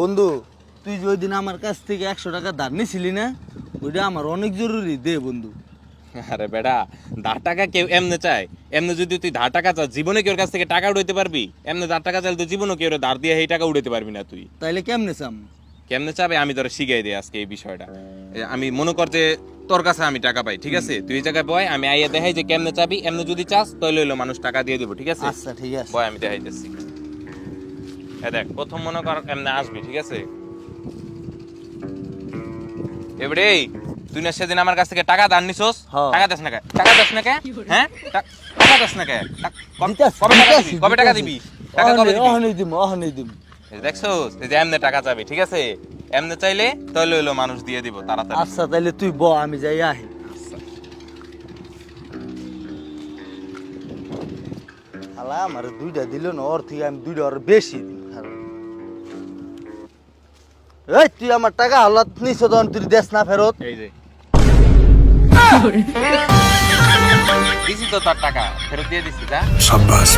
বন্ধু তুই যে ওই দিন আমার কাছ থেকে একশো টাকা ধার নিছিলি না ওইটা আমার অনেক জরুরি দে বন্ধু। আরে বেটা ধার টাকা কেউ এমনে চায়? এমনে যদি তুই ধার টাকা চাস জীবনে কেউ কাছ থেকে টাকা উঠাইতে পারবি? এমনে ধার টাকা চাইলে তুই জীবনে কেউ ধার দিয়ে এই টাকা উঠাইতে পারবি না তুই? তাইলে কেমনে চাম? কেমনে চাবে? আমি তোরা শিখাই দিই আজকে এই বিষয়টা। আমি মনে কর যে তোর কাছে আমি টাকা পাই ঠিক আছে? তুই এই জায়গায় বয় আমি আইয়া দেখাই যে কেমনে চাবি। এমনে যদি চাস তাহলে হইল মানুষ টাকা দিয়ে দেবো ঠিক আছে? আচ্ছা ঠিক আছে। বয় আমি দেখাইতেছি। এ দেখ প্রথম মনে কর এমনি আসবি ঠিক আছে? এবারে তুই না সেদিন আমার কাছ থেকে টাকা ধার নিছোস। টাকা দাস না কে? টাকা দাস না কে? হ্যাঁ? টাকা দাস না কে? কবে টাকা দিবি? কবে টাকা দিবি? টাকা কবে দিবি? অহনে দিম অহনে দিম দেখছোস এই যে এমনে টাকা চাবি ঠিক আছে? এমনে চাইলে তাহলে হইল মানুষ দিয়ে দিব তাড়াতাড়ি। আচ্ছা তাইলে তুই ব আমি যাই আহি। আলা আমার দুইটা দিল না ওর থেকে আমি দুইটা ওর বেশি এই তুই আমার টাকা হালত নিছ তখন তুই দেশ না ফেরত। এই দিছি তো তার টাকা ফেরত দিয়ে দিছি তা সাব্বাস